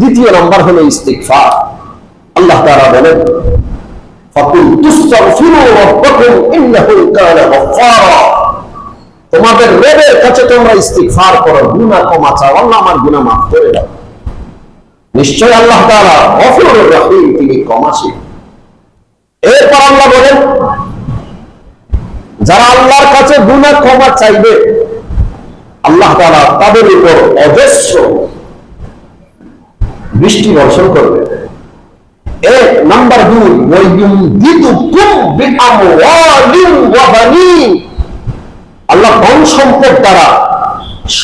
দ্বিতীয় নম্বর হলো ইস্তিগফার। আল্লাহ তাআলা বলেন, ফাকুল রাব্বাকুম ইন্নাহু কানা তোমাদের রবের কাছে তোমরা করো, গুনাহ ক্ষমা চাও, আল্লাহ আমার গুনাহ করে দাও। নিশ্চয় আল্লাহ তাআলা গফুরুর রহিম, তিনি ক্ষমাশীল। এরপর আল্লাহ বলেন, যারা আল্লাহর কাছে গুনাহ ক্ষমা চাইবে, আল্লাহ তাআলা তাদের উপর অজস্র বৃষ্টি বর্ষণ করবে। এক নাম্বার দুই ওয়াইয়ুম ওয়া আল্লাহ সম্পদ দ্বারা,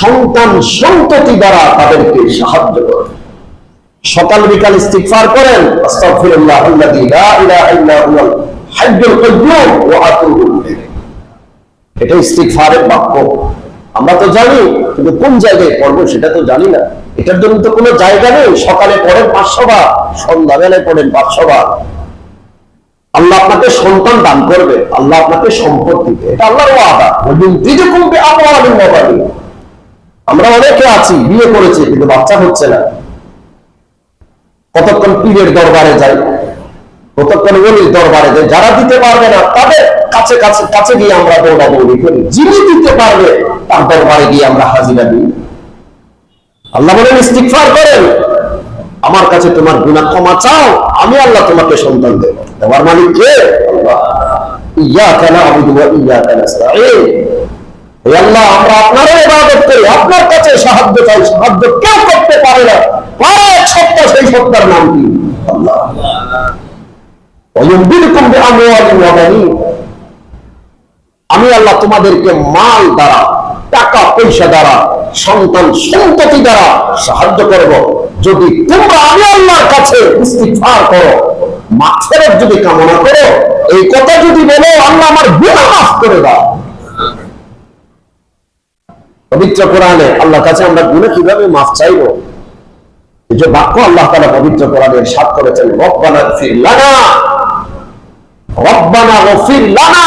সন্তান সন্ততি দ্বারা তাদেরকে সাহায্য করে সকাল বিকাল ইস্তিগফার করেন, আস্তাগফিরুল্লাহ আল্লাযী লা ইলাহা ইল্লা হাইয়্যুল কাইয়্যুম ওয়া আতুবু ইলাইহি। এটা ইস্তিগফারের বাক্য। আমরা তো জানি, কিন্তু কোন জায়গায় পড়ব সেটা তো জানি না। এটার জন্য তো কোনো জায়গা নেই। সকালে পড়েন পাঁচশো বার সন্ধ্যাবেলায় পড়েন পাঁচশো বার আল্লাহ আপনাকে সন্তান দান করবে, আল্লাহ আপনাকে সম্পদ দিবে। এটা আল্লাহর ওয়াদা। ওয়া বানিন আমরা অনেকে আছি, বিয়ে করেছি, কিন্তু বাচ্চা হচ্ছে না। কতক্ষণ পীরের দরবারে যাই, কতক্ষণ ওলির দরবারে যাই, যারা দিতে পারবে না, তাদের কাছে কাছে কাছে গিয়ে আমরা দৌড়াদৌড়ি করি। যিনি দিতে পারবে তার দরবারে গিয়ে আমরা হাজিরা দিই। আল্লাহ বলেন, ইস্তিগফার করেন আমার কাছে তোমার গুনাহ ক্ষমা চাও। আমি আল্লাহ তোমাকে সন্তান দেব। তোমার মালিক কে? ইয়াকা না'বুদু ওয়া ইয়াকা নাস্তাঈন। হে আল্লাহ, আমরা আপনারও ইবাদত করি। আপনার কাছে সাহায্য চাই। সাহায্য কেউ করতে পারে না। এক সত্তা সেই সত্তার নাম কি? আল্লাহ। আমি আল্লাহ তোমাদেরকে মাল দ্বারা টাকা পয়সা দ্বারা, সন্তান সন্ততি দ্বারা সাহায্য করব। যদি তোমরা আমি আল্লাহর কাছে ইস্তিগফার করো, মাছের যদি কামনা করো, এই কথা যদি বলো, আল্লাহ আমার গুনাহ মাফ করে দাও। পবিত্র কোরআনে আল্লাহর কাছে আমরা গুনাহ কীভাবে মাফ চাইব? এই যে বাক্য আল্লাহ তাআলা পবিত্র কোরআনের সাত করেছেন, রব্বানা গফির লানা। রব্বানা গফির লানা।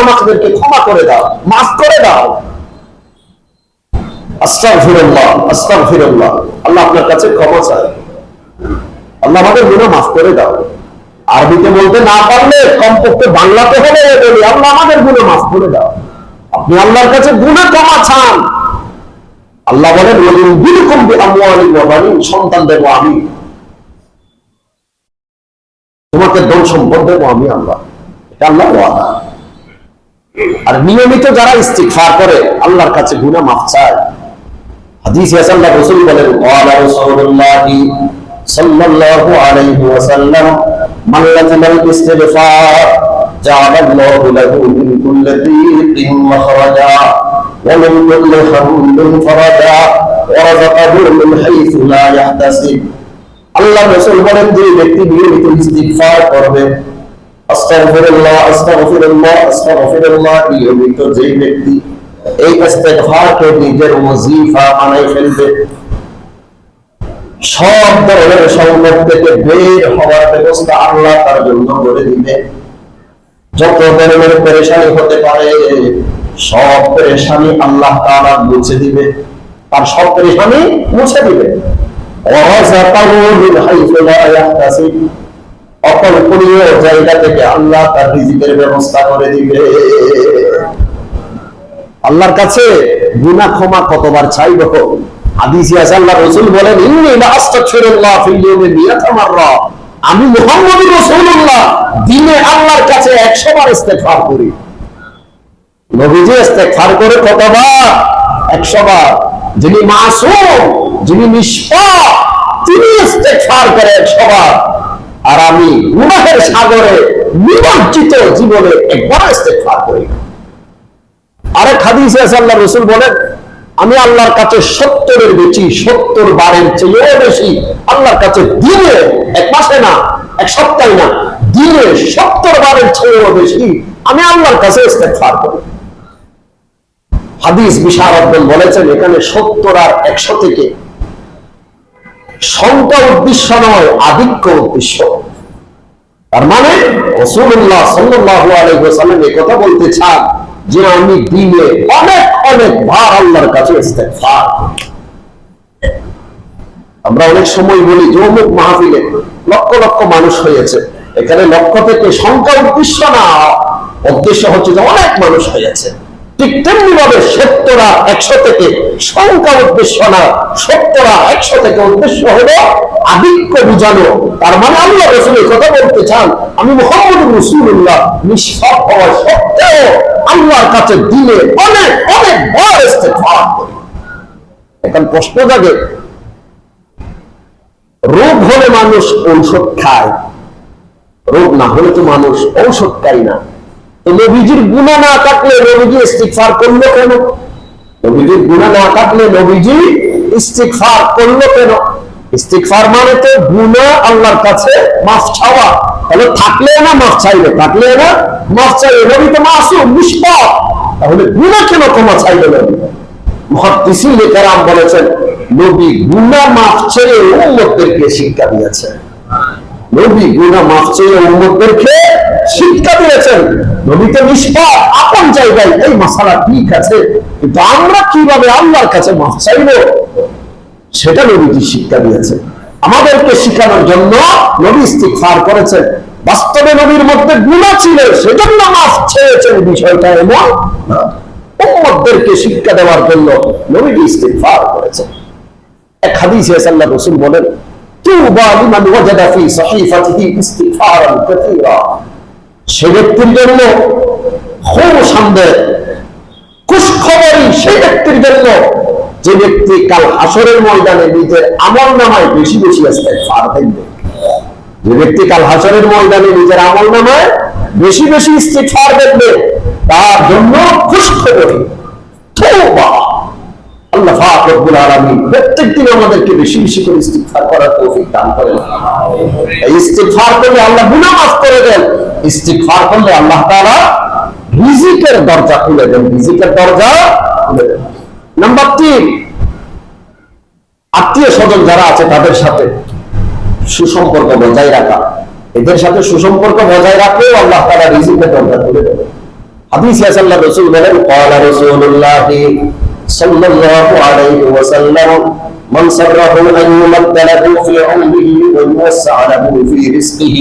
আমাদেরকে ক্ষমা করে দাও, মাফ করে দাও। আল্লাহ আপনার কাছে ক্ষমা চাই আল্লাহ আমাদের মাফ করে দাও। আরবিতে বলতে না পারলে কমপক্ষে বাংলাতে হলে আল্লাহ আমাদের গুনাহ মাফ করে দাও। আপনি আল্লাহর কাছে গুনাহ ক্ষমা চান। আল্লাহ বলেন সন্তান দেবো আমি। তোমাকে ধন সম্পদ দেবো আমি আল্লাহ। এটা আল্লাহ ওয়াদা। আর নিয়মিত যারা ইস্তিকফার করে, আল্লাহর কাছে গুনা মাফ চায়। আল্লাহ ومن كل هم فرجا ورزقه من حيث لا يحتسب আল্লাহ রাসূল বলেন যে ব্যক্তি নিয়মিত ইস্তিগফার করবে আস্তাগফিরুল্লাহ আস্তাগফিরুল্লাহ আস্তাগফিরুল্লাহ নিয়মিত যে ব্যক্তি এই ইস্তিগফারকে নিজের ওয়াজিফা বানাই ফেলবে সব ধরনের সংকট থেকে বের হওয়ার ব্যবস্থা আল্লাহ তার জন্য করে দিবে যত ধরনের পেরেশানি হতে পারে সব পেরেশানি আল্লাহ তাআলা মুছে দিবে। তার সব পেরেশানি মুছে দিবে। তার আল্লাহর কাছে আমি মুহাম্মদুর রাসূলুল্লাহ। দিনে আল্লাহর কাছে 100 বার ইস্তেগফার করি। নবীজি করে কতবার 100 বার যিনি যিনি তিনি করে 100 বার আর আমি সাগরে নিমজ্জিত জীবনে একবার করি। আল্লাহ রসুল বলেন, আমি আল্লাহর কাছে সত্তরের বেশি, সত্তর বারের চেয়েও বেশি আল্লাহর কাছে দিনে এক মাসে না, এক সপ্তাহে না, দিনে সত্তর বারের চেয়েও বেশি আমি আল্লাহর কাছে ইস্তেগফার করি। হাদিস বিশারদন বলেছেন, এখানে সত্তর আর একশো থেকে। সংখ্যা উদ্দেশ্য নয়, আধিক্য উদ্দেশ্য। তার মানে কথা বলতে চান যে আমি দিনে অনেক অনেক বার আল্লাহর কাছে আমরা অনেক সময় বলি, যে অমুক মাহফিলে লক্ষ লক্ষ মানুষ হয়েছে, এখানে লক্ষ থেকে সংখ্যা উদ্দেশ্য না, উদ্দেশ্য হচ্ছে যে অনেক মানুষ হয়েছে। ঠিক তেমনি ভাবে সত্তরা একশো থেকে সংখ্যা উদ্দেশ্য না সত্তরা একশো থেকে উদ্দেশ্য হলো আধিক্য বুঝানো। তার মানে আল্লাহ রসুল কথা বলতে চান, আমি মোহাম্মদ রসুল্লাহ নিষ্পাপ হওয়া সত্ত্বেও আল্লাহর কাছে দিলে অনেক অনেক বড় ইস্তেগফার করি। এখন প্রশ্ন জাগে, রোগ হলে মানুষ ঔষধ খায়, রোগ না হলে তো মানুষ ঔষধ খায় না। নবীজির গুণা না কাটলে নবীজি ইস্তিগফার করল কেন? নবীজির গুণা না কাটলে নবীজি ইস্তিগফার করল কেন? ইস্তিগফার মানে তো গুণা আল্লাহর কাছে মাফ চাওয়া। তাহলে থাকলে না মাফ চাইবে? থাকলে না মাফ চাইবে। নবী তো মাসুম, নিষ্পাপ। তাহলে গুণা কেন ক্ষমা চাইবে নবী? মহাদিসিন কেরাম বলেছেন, নবী গুনা মাফ ছেড়ে উম্মতদেরকে শিক্ষা দিয়েছেন। নবী গুনা মাফ চেয়ে উম্মতদেরকে শিক্ষা দিয়েছেন। নবী তো নিষ্পাপ আপন জায়গায় এই মশালা ঠিক আছে, কিন্তু আমরা কীভাবে আল্লাহর কাছে মাফ চাইব, সেটা নবীজি শিক্ষা দিয়েছেন আমাদেরকে শিখানোর জন্য নবী ইস্তিগফার করেছেন। বাস্তবে নবীর মধ্যে গুণা ছিল, সেজন্য মাফ চেয়েছেন বিষয়টা এমন উম্মতদেরকে শিক্ষা দেওয়ার জন্য নবীজি ইস্তিগফার করেছেন। এক হাদিসে আল্লাহ রাসূল বলেন, তুবা লিমান ওয়াজাদা ফি সহিফাতিহি ইস্তিগফারান কাসীরা। সে ব্যক্তির জন্য খুব খুশখবরই সেই ব্যক্তির জন্য যে ব্যক্তি কাল হাসরের ময়দানে নিজের আমল নামায় বেশি বেশি ইস্তেগফার দেখবে যে ব্যক্তি কাল হাসরের ময়দানে নিজের আমল নামায় বেশি বেশি ইস্তেগফার দেখবে তার জন্য খুশখবরী তওবা। আত্মীয় স্বজন যারা আছে তাদের সাথে সুসম্পর্ক বজায় রাখা। এদের সাথে সুসম্পর্ক বজায় রাখলে আল্লাহ তারা রিজিকের দরজা খুলে দেবে হাদিস বলেন صلى الله عليه وسلم من سره أن يمد له في عمره ويوسع له في رزقه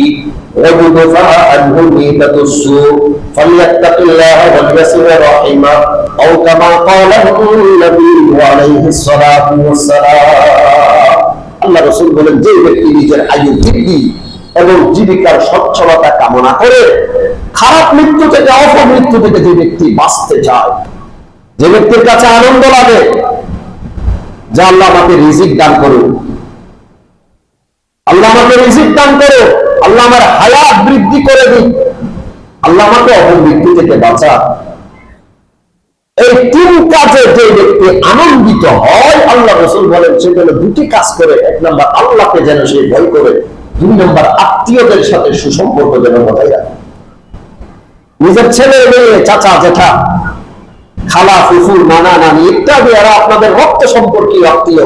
ويدفع عنه ميتة السوء فليتق الله وليصل رحمه أو كما قال النبي عليه الصلاة والسلام আল্লাহ রসুল বলেন যে ব্যক্তি নিজের আয়ু বৃদ্ধি এবং জীবিকার সচ্ছলতা কামনা করে খারাপ মৃত্যু থেকে অপমৃত্যু থেকে যে ব্যক্তি বাঁচতে চায় যে ব্যক্তির কাছে আনন্দ লাগে, যে আল্লাহ আমাকে রিজিক দান করুন আল্লাহ আমাকে রিজিক দান করো আল্লাহ আমার হায়াত বৃদ্ধি করে দিন আল্লাহ আমাকে অপমৃত্যু থেকে বাঁচা এই তিন কাজে যে ব্যক্তি আনন্দিত হয়, আল্লাহ রসুল বলেন, সে যেন দুটি কাজ করে, এক নম্বর আল্লাহকে যেন সে ভয় করে, দুই নম্বর আত্মীয়দের সাথে সুসম্পর্ক যেন বজায় রাখে। নিজের ছেলে, মেয়ে, চাচা, জেঠা খালা ফুফুর নানা নানি ইত্যাদি এরা আপনাদের রক্ত সম্পর্কীয় আত্মীয়।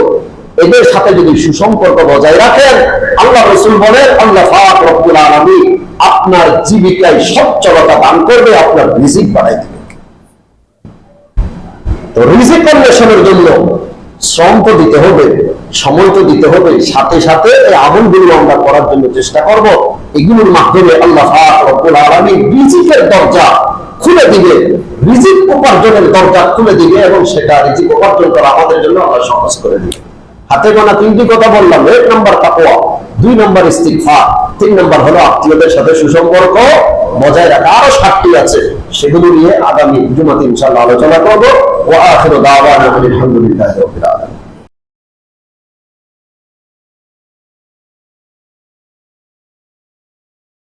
এদের সাথে যদি সুসম্পর্ক বজায় রাখেন, আল্লাহ রসুল বলেন, আল্লাহ ফাক রব্বুল আলামিন আপনার জীবিকায় সচ্ছলতা দান করবে, আপনার রিজিক বাড়াই দিবে। তো রিজিক অন্বেষণের জন্য শ্রম তো দিতে হবে, সময় তো দিতে হবে। সাথে সাথে এই আমলগুলো আমরা করার জন্য চেষ্টা করব। এগুলোর মাধ্যমে আল্লাহ পাক রব্বুল আলামিন রিজিকের দরজা খুলে দিবে। রিজিক উপার্জনের দরজা খুলে দিবে এবং সেটা রিজিক উপার্জন করা আমাদের জন্য আমরা সহজ করে দিবে হাতে গোনা তিনটি কথা বললাম, এক নম্বর তাকোয়া দুই নম্বর ইস্তিফা তিন নম্বর হলো আত্মীয়দের সাথে সুসম্পর্ক, বজায় রাখা আরও সাতটি আছে। সেগুলো নিয়ে আগামী জুমাতে ইনশাআল্লাহ আলোচনা করব। ও আখিরু দাওয়ানা আলহামদুলিল্লাহি